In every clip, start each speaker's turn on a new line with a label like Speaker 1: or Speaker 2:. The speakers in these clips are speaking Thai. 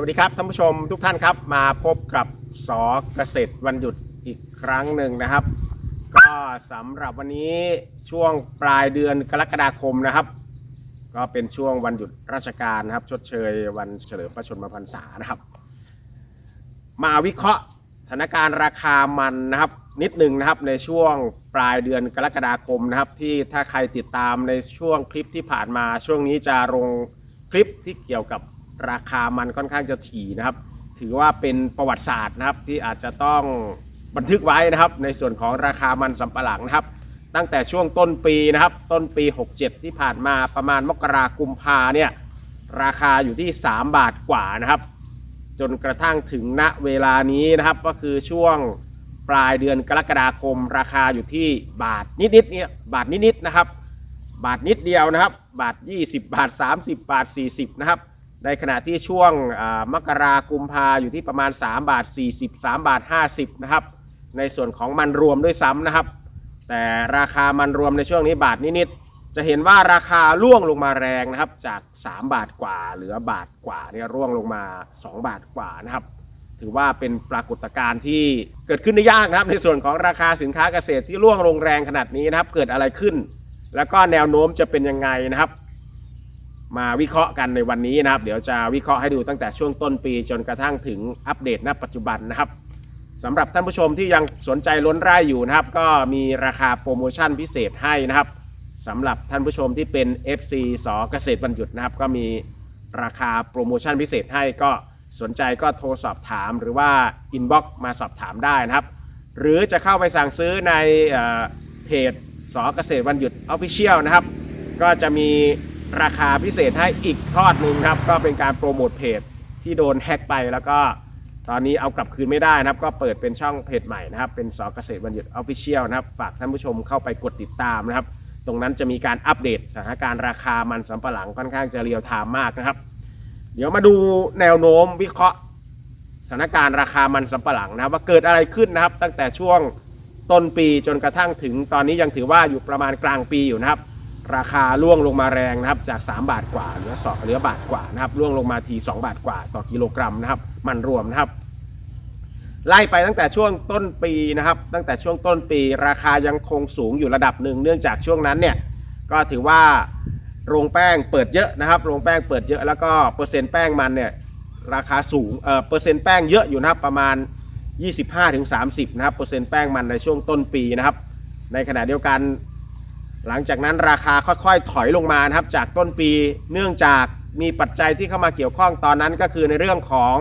Speaker 1: วัสดีครับท่านผู้ชมทุกท่านครับ มาพบกับสอเกษตรวันหยุดอีกครั้งหนึ่งนะครับ ก็สำหรับวันนี้ช่วงปลายเดือนกรกฎาคมนะครับ ก็เป็นช่วงวันหยุดราชการนะครับ ชดเชยวันเฉลิมพระชนมพรรษานะครับ มาวิเคราะห์สถานการณ์ราคามันนะครับ นิดหนึ่งนะครับในช่วงปลายเดือนกรกฎาคมนะครับ ที่ถ้าใครติดตามในช่วงคลิปที่ผ่านมาช่วงนี้จะลงคลิปที่เกี่ยวกับ ราคามันค่อนข้างจะถี่นะครับ ถือว่าเป็นประวัติศาสตร์นะครับที่อาจจะต้องบันทึกไว้นะครับ ในส่วนของราคามันสำปะหลังนะครับ ตั้งแต่ช่วงต้นปีนะครับ ต้นปี 67 ที่ผ่านมาประมาณมกรากุมภาเนี่ยราคาอยู่ที่ 3 บาทกว่านะครับ จนกระทั่งถึงณเวลานี้นะครับ ก็คือช่วงปลายเดือนกรกฎาคม ราคาอยู่ที่บาทนิดๆเนี่ยบาทนิดๆนะครับ บาทนิดเดียวนะครับ บาท 20 บาท 30 บาท 40 นะครับ ในขณะที่ช่วงมกรากุมภาอยู่ที่ประมาณ 3 บาท 40 3 บาท 50 นะครับ ในส่วนของมันรวมด้วยซ้ำนะครับ แต่ราคามันรวมในช่วงนี้บาทนิดๆจะเห็นว่าราคาร่วงลงมาแรงนะครับ จาก 3 บาทกว่า เหลือบาทกว่าเนี่ยร่วงลงมา 2 บาทกว่านะครับ ถือว่าเป็นปรากฏการณ์ที่เกิดขึ้นได้ยากนะครับ ในส่วนของราคาสินค้าเกษตรที่ร่วงลงแรงขนาดนี้นะครับ เกิดอะไรขึ้น แล้วก็แนวโน้มจะเป็นยังไงนะครับ มาวิเคราะห์กันในวันนี้นะครับ เดี๋ยวจะวิเคราะห์ให้ดูตั้งแต่ช่วงต้นปีจนกระทั่งถึงอัปเดตณปัจจุบันนะครับสำหรับท่านผู้ชมที่ยังสนใจล้นไร่อยู่นะครับ ก็มีราคาโปรโมชั่นพิเศษให้นะครับสำหรับท่านผู้ชมที่เป็น FC สอเกษตรบรรยุทธ์นะครับ ก็มีราคาโปรโมชั่นพิเศษให้ก็สนใจก็โทรสอบถามหรือว่าอินบ็อกมาสอบถามได้นะครับ หรือจะเข้าไปสั่งซื้อในเอเพจสอเกษตรวันหยุดออฟฟิเชียลนะครับ ก็จะมี ราคาพิเศษให้อีกทอดหนึ่งครับ ก็เป็นการโปรโมทเพจที่โดนแฮ็กไปแล้วก็ตอนนี้เอากลับคืนไม่ได้นะครับ ก็เปิดเป็นช่องเพจใหม่นะครับ เป็นสอเกษตรวันหยุดออฟฟิเชียลนะครับ ฝากท่านผู้ชมเข้าไปกดติดตามนะครับ ตรงนั้นจะมีการอัปเดตสถานการณ์ราคามันสำปะหลังค่อนข้างจะเรียวไทม์มากนะครับ เดี๋ยวมาดูแนวโน้มวิเคราะห์สถานการณ์ราคามันสำปะหลังนะครับ ว่าเกิดอะไรขึ้นนะครับ ตั้งแต่ช่วงต้นปีจนกระทั่งถึงตอนนี้ยังถือว่าอยู่ประมาณกลางปีอยู่นะครับ ราคาล่วงลงมาแรงนะครับจาก 3 บาทกว่าเหลือสองเหลือบาทกว่านะครับล่วงลงมาที 2 บาทกว่าต่อกิโลกรัมนะครับ มันรวมนะครับ ไล่ไปตั้งแต่ช่วงต้นปีนะครับ ตั้งแต่ช่วงต้นปี ราคายังคงสูงอยู่ระดับหนึ่งเนื่องจากช่วงนั้นเนี่ยก็ถือว่าโรงแป้งเปิดเยอะนะครับโรงแป้งเปิดเยอะแล้วก็เปอร์เซ็นต์แป้งมันเนี่ยราคาสูงเออเปอร์เซ็นต์แป้งเยอะอยู่นะครับประมาณ 25-30นะครับเปอร์เซ็นต์แป้งมันในช่วงต้นปีนะครับ ในขณะเดียวกัน หลังจากนั้นราคาค่อยๆถอยลงมานะครับ จากต้นปีเนื่องจากมีปัจจัยที่เข้ามาเกี่ยวข้องตอนนั้นก็คือในเรื่องของ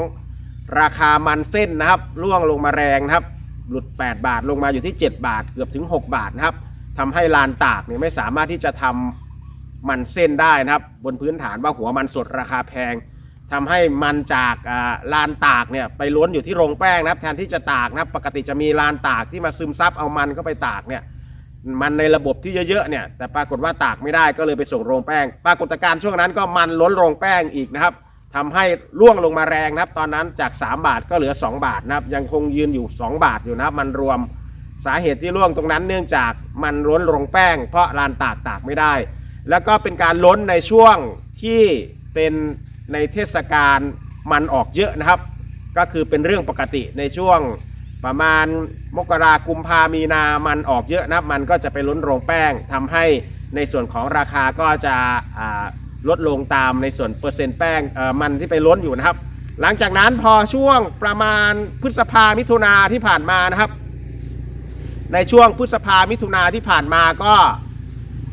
Speaker 1: ราคามันเส้นนะครับร่วงลงมาแรงนะครับ หลุด 8 บาทลงมาอยู่ที่ 7 บาท เกือบถึง 6 บาทนะครับทำให้ลานตากเนี่ยไม่สามารถที่จะทำมันเส้นได้นะครับ บนพื้นฐานว่าหัวมันสดราคาแพงทำให้มันจากอ่าลานตากเนี่ยไปล้นอยู่ที่โรงแป้งนะครับ แทนที่จะตากนะครับ ปกติจะมีลานตากที่มาซึมซับเอามันเข้าไปตากเนี่ย มันในระบบที่เยอะๆเนี่ยแต่ปรากฏว่าตากไม่ได้ก็เลยไปส่งโรงแป้ง ปรากฏการณ์ช่วงนั้นก็มันล้นโรงแป้งอีกนะครับทำให้ร่วงลงมาแรงนะครับ ตอนนั้นจาก 3 บาทก็เหลือ 2 บาทนะครับ ยังคงยืนอยู่ 2 บาทอยู่นะครับ มันรวมสาเหตุที่ร่วงตรงนั้นเนื่องจากมันล้นโรงแป้ง เพราะลานตากตากไม่ได้ แล้วก็เป็นการล้นในช่วงที่เป็นในเทศกาลมันออกเยอะนะครับ ก็คือเป็นเรื่องปกติในช่วง ประมาณมกรากุมภามีนามันออกเยอะนะมันก็จะไปล้นโรงแป้งทำให้ในส่วนของราคาก็จะลดลงตามในส่วนเปอร์เซ็นต์แป้งมันที่ไปล้นอยู่นะครับ หลังจากนั้นพอช่วงประมาณพฤษภามิถุนาที่ผ่านมานะครับ ในช่วงพฤษภามิถุนาที่ผ่านมาก็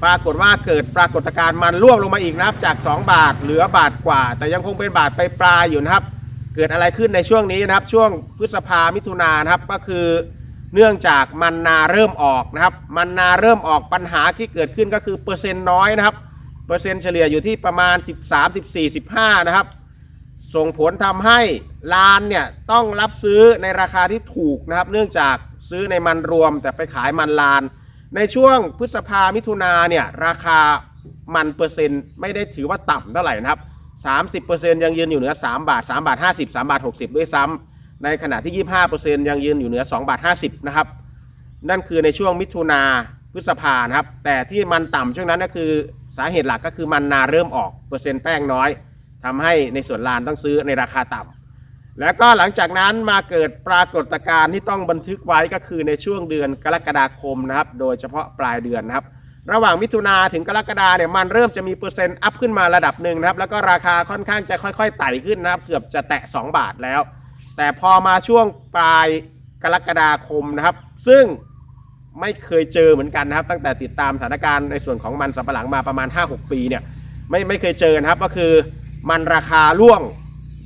Speaker 1: ปรากฏว่าเกิดปรากฏการณ์มันร่วงลงมาอีกนะครับจาก 2 บาทเหลือบาทกว่า แต่ยังคงเป็นบาทไปปลายอยู่นะครับ เกิดอะไรขึ้นในช่วงนี้นะครับ ช่วงพฤษภามิถุนานะครับก็คือเนื่องจากมันนาเริ่มออกนะครับ มันนาเริ่มออกปัญหาที่เกิดขึ้นก็คือเปอร์เซ็นต์น้อยนะครับ เปอร์เซ็นต์เฉลี่ยอยู่ที่ประมาณ 13 14 15 นะครับ ส่งผลทำให้ลานเนี่ยต้องรับซื้อในราคาที่ถูกนะครับ เนื่องจากซื้อในมันรวมแต่ไปขายมันลาน ในช่วงพฤษภามิถุนาเนี่ยราคามันเปอร์เซ็นต์ไม่ได้ถือว่าต่ำเท่าไหร่นะครับ 30%ยังยืนอยู่เหนือ 3 บาท 3 บาท 50 3 บาท 60 ด้วยซ้ำในขณะที่ 25%ยังยืนอยู่เหนือ 2 บาท 50 นะครับ นั่นคือในช่วงมิถุนาพฤษภานะครับ แต่ที่มันต่ำช่วงนั้นก็คือสาเหตุหลักก็คือมันนาเริ่มออกเปอร์เซ็นต์แป้งน้อยทำให้ในส่วนลานต้องซื้อในราคาต่ำแล้วก็หลังจากนั้นมาเกิดปรากฏการณ์ที่ต้องบันทึกไว้ก็คือในช่วงเดือนกรกฎาคมนะครับ โดยเฉพาะปลายเดือนนะครับ ระหว่างมิถุนาถึงกรกฎาเนี่ยมันเริ่มจะมีเปอร์เซ็นต์อัพขึ้นมาระดับหนึ่งนะครับ แล้วก็ราคาค่อนข้างจะค่อยๆไต่ขึ้นนะครับ เกือบจะแตะ 2 บาทแล้ว แต่พอมาช่วงปลายกรกฎาคมนะครับ ซึ่งไม่เคยเจอเหมือนกันนะครับ ตั้งแต่ติดตามสถานการณ์ในส่วนของมันสำปะหลังมาประมาณ 5-6 ปีเนี่ยไม่ไม่เคยเจอนะครับก็คือมันราคาร่วง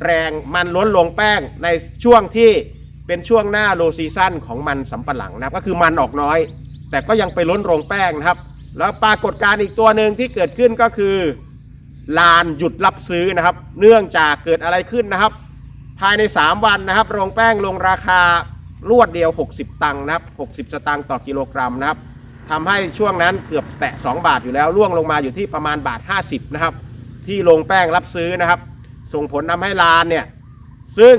Speaker 1: แรงมันล้นลงแป้งในช่วงที่เป็นช่วงหน้าโลซีซั่นของมันสำปะหลังนะครับก็คือมันออกน้อย แต่ก็ยังไปล้นโรงแป้งนะครับ แล้วปรากฏการณ์อีกตัวหนึ่งที่เกิดขึ้นก็คือลานหยุดรับซื้อนะครับ เนื่องจากเกิดอะไรขึ้นนะครับ ภายใน 3 วันนะครับ โรงแป้งลงราคารวดเดียว 60 ตังค์นะครับ 60 สตางค์ต่อกิโลกรัมนะครับทำให้ช่วงนั้นเกือบแตะ 2 บาทอยู่แล้วร่วงลงมาอยู่ที่ประมาณบาท 50 นะครับ ที่โรงแป้งรับซื้อนะครับ ส่งผลทำให้ลานเนี่ย ซึ่ง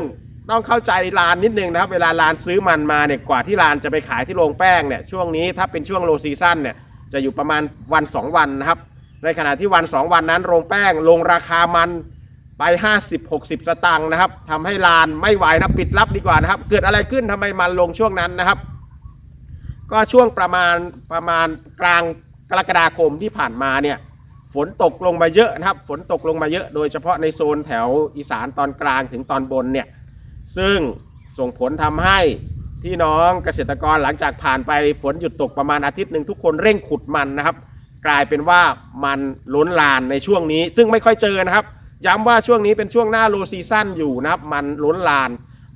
Speaker 1: ต้องเข้าใจลานนิดนึงนะครับ เวลาลานซื้อมันมาเนี่ยกว่าที่ลานจะไปขายที่โรงแป้งเนี่ยช่วงนี้ถ้าเป็นช่วงโลซีซั่นเนี่ย จะอยู่ประมาณวัน 2 วันนะครับ ในขณะที่วัน 2 วันนั้น โรงแป้งลงราคามันไป 50-60 สตางค์นะครับทำให้ลานไม่ไหวนะปิดรับดีกว่านะครับ เกิดอะไรขึ้นทำไมมันลงช่วงนั้นนะครับ ก็ช่วงประมาณประมาณกลางกรกฎาคมที่ผ่านมาเนี่ยฝนตกลงมาเยอะนะครับ ฝนตกลงมาเยอะ โดยเฉพาะในโซนแถวอีสานตอนกลางถึงตอนบนเนี่ย ซึ่งส่งผลทำให้ พี่น้องเกษตรกรหลังจากผ่านไปฝนหยุดตกประมาณอาทิตย์หนึ่งทุกคนเร่งขุดมันนะครับ กลายเป็นว่ามันล้นลานในช่วงนี้ ซึ่งไม่ค่อยเจอนะครับ ย้ำว่าช่วงนี้เป็นช่วงหน้าโลซีซั่นอยู่นะครับ มันล้นลาน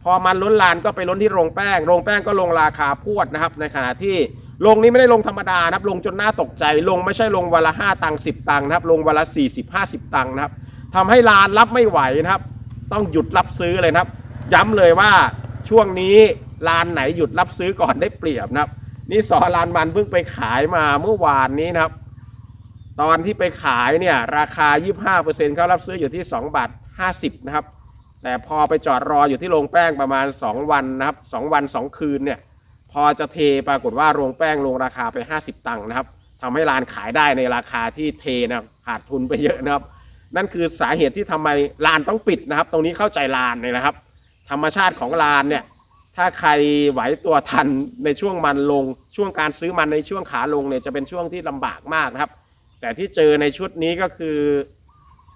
Speaker 1: พอมันล้นลานก็ไปล้นที่โรงแป้ง โรงแป้งก็ลงราคาพวดนะครับ ในขณะที่ลงนี้ไม่ได้ลงธรรมดานะครับ ลงจนหน่าตกใจ ลงไม่ใช่ลงวันละ5ตังค์10 ตังค์นะครับ ลงวันละ 40 50 ตังค์นะครับทำให้ลานรับไม่ไหวนะครับ ต้องหยุดรับซื้อเลยนะครับ ย้ำเลยว่าช่วงนี้ ลานไหนหยุดรับซื้อก่อนได้เปรียบนะครับ นี่สอลานมันเพิ่งไปขายมาเมื่อวานนี้นะครับ ตอนที่ไปขายเนี่ยราคา 25%เขารับซื้ออยู่ที่2บาท50 นะครับ แต่พอไปจอดรออยู่ที่โรงแป้งประมาณ 2 วันนะครับ 2 วัน 2 คืนเนี่ยพอจะเทปรากฏว่าโรงแป้งลงราคาไป 50 ตังค์นะครับทำให้ร้านขายได้ในราคาที่เทนะขาดทุนไปเยอะนะครับ นั่นคือสาเหตุที่ทำไมลานต้องปิดนะครับ ตรงนี้เข้าใจลานเลยนะครับ ธรรมชาติของลานเนี่ย ถ้าใครไหวตัวทันในช่วงมันลง ช่วงการซื้อมันในช่วงขาลงเนี่ยจะเป็นช่วงที่ลำบากมากนะครับ แต่ที่เจอในชุดนี้ก็คือ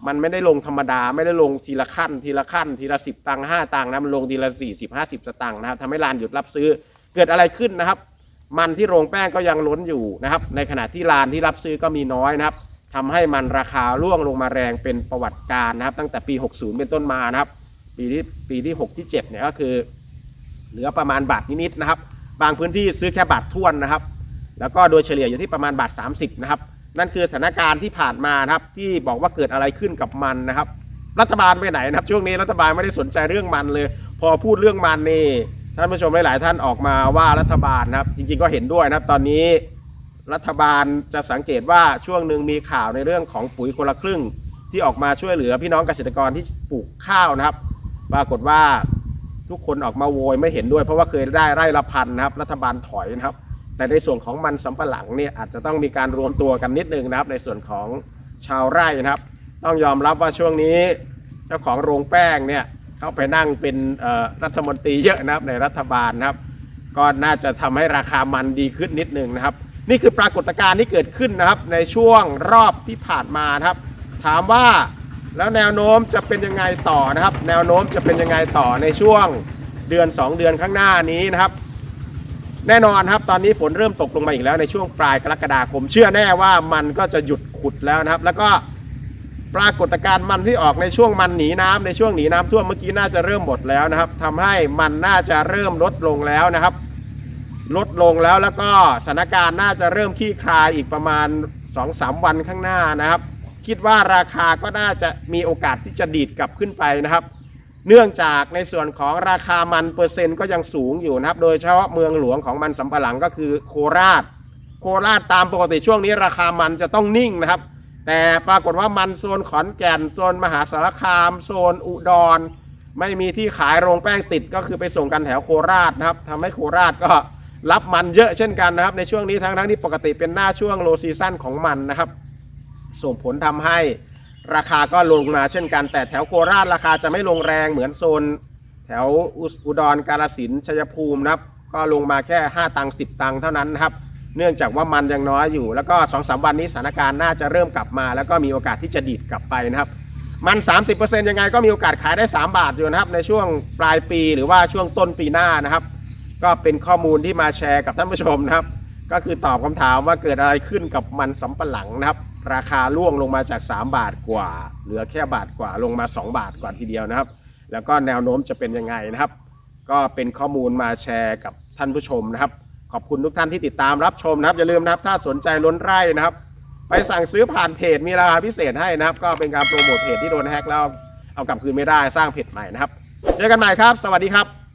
Speaker 1: มันไม่ได้ลงธรรมดา ไม่ได้ลงทีละขั้น ทีละขั้น ทีละสิบตังค์ห้าตังค์นะมันลงทีละสี่สิบห้าสิบสตังค์นะครับทำให้ลานหยุดรับซื้อเกิดอะไรขึ้นนะครับ มันที่โรงแป้งก็ยังล้นอยู่นะครับ ในขณะที่ลานที่รับซื้อก็มีน้อยนะครับทำให้มันราคาร่วงลงมาแรงเป็นประวัติการนะครับ ตั้งแต่ปี 60 เป็นต้นมานะครับ ปีที่ปีที่ 6 ที่7เนี่ยก็คือ เหลือประมาณบาทนิดๆนะครับ บางพื้นที่ซื้อแค่บาทท้วนนะครับ แล้วก็โดยเฉลี่ยอยู่ที่ประมาณบาท 30 นะครับ นั่นคือสถานการณ์ที่ผ่านมานะครับ ที่บอกว่าเกิดอะไรขึ้นกับมันนะครับ รัฐบาลไปไหนนะครับ ช่วงนี้รัฐบาลไม่ได้สนใจเรื่องมันเลย พอพูดเรื่องมันนี่ท่านผู้ชมหลาย ๆ ท่านออกมาว่ารัฐบาลนะครับ จริง ๆ ก็เห็นด้วยนะครับ ตอนนี้รัฐบาลจะสังเกตว่าช่วงหนึ่งมีข่าวในเรื่องของปุ๋ยคนละครึ่ง ที่ออกมาช่วยเหลือพี่น้องเกษตรกรที่ปลูกข้าวนะครับ ปรากฏว่า ทุกคนออกมาโวยไม่เห็นด้วย เพราะว่าเคยได้ไร่ละพันนะครับ รัฐบาลถอยนะครับ แต่ในส่วนของมันสำปะหลังเนี่ยอาจจะต้องมีการรวมตัวกันนิดนึงนะครับ ในส่วนของชาวไร่นะครับ ต้องยอมรับว่าช่วงนี้เจ้าของโรงแป้งเนี่ยเขาไปนั่งเป็นรัฐมนตรีเยอะนะครับในรัฐบาลนะครับ ก็น่าจะทำให้ราคามันดีขึ้นนิดนึงนะครับ นี่คือปรากฏการณ์ที่เกิดขึ้นนะครับในช่วงรอบที่ผ่านมานะครับ ถามว่า แล้วแนวโน้มจะเป็นยังไงต่อนะครับ แนวโน้มจะเป็นยังไงต่อในช่วงเดือน 2 เดือนข้างหน้านี้นะครับ แน่นอนครับตอนนี้ฝนเริ่มตกลงมาอีกแล้วในช่วงปลายกรกฎาคม เชื่อแน่ว่ามันก็จะหยุดขุดแล้วนะครับ แล้วก็ปรากฏการณ์มันที่ออกในช่วงมันหนีน้ำในช่วงหนีน้ำท่วมเมื่อกี้น่าจะเริ่มหมดแล้วนะครับทำให้มันน่าจะเริ่มลดลงแล้วนะครับ ลดลงแล้วแล้วก็สถานการณ์น่าจะเริ่มคลี่คลายอีกประมาณ 2-3 วันข้างหน้านะครับ คิดว่าราคาก็น่าจะมีโอกาสที่จะดีดกลับขึ้นไปนะครับ เนื่องจากในส่วนของราคามันเปอร์เซ็นต์ก็ยังสูงอยู่นะครับ โดยเฉพาะเมืองหลวงของมันสำปะหลังก็คือโคราช โคราชตามปกติช่วงนี้ราคามันจะต้องนิ่งนะครับ แต่ปรากฏว่ามันโซนขอนแก่นโซนมหาสารคาม โซนอุดร ไม่มีที่ขายโรงแป้งติดก็คือไปส่งกันแถวโคราชนะครับทำให้โคราชก็รับมันเยอะเช่นกันนะครับ ในช่วงนี้ทั้งทั้งที่ปกติเป็นหน้าช่วงโลซีซั่นของมันนะครับ ส่งผลทำให้ราคาก็ลงมาเช่นกัน แต่แถวโคราชราคาจะไม่ลงแรงเหมือนโซน แถวอุดรกาลสินชัยภูมินะครับ ก็ลงมาแค่ 5 ตังค์10 ตังค์เท่านั้นนะครับ เนื่องจากว่ามันยังน้อยอยู่ แล้วก็2อสวันนี้สถานการณ์น่าจะเริ่มกลับมา แล้วก็มีโอกาสที่จะดีดกลับไปนะครับ มัน 30%ยังไงก็มีโอกาสขายได้ 3 บาทอยู่นะครับ ในช่วงปลายปีหรือว่าช่วงต้นปีหน้านะครับ ก็เป็นข้อมูลที่มาแชร์กับท่านผู้ชมนะครับ ก็คือตอบคำถามว่าเกิดอะไรขึ้นกับมันสำปะหลังนะครับ ราคาร่วงลงมาจาก 3 บาทกว่า เหลือแค่บาทกว่าลงมา 2 บาทกว่าทีเดียวนะครับ แล้วก็แนวโน้มจะเป็นยังไงนะครับ ก็เป็นข้อมูลมาแชร์กับท่านผู้ชมนะครับ ขอบคุณทุกท่านที่ติดตามรับชมนะครับอย่าลืมนะครับ ถ้าสนใจล้นไร่นะครับ ไปสั่งซื้อผ่านเพจมีราคาพิเศษให้นะครับ ก็เป็นการโปรโมทเพจที่โดนแฮกแล้วเอากลับคืนไม่ได้สร้างเพจใหม่นะครับ เจอกันใหม่ครับ สวัสดีครับ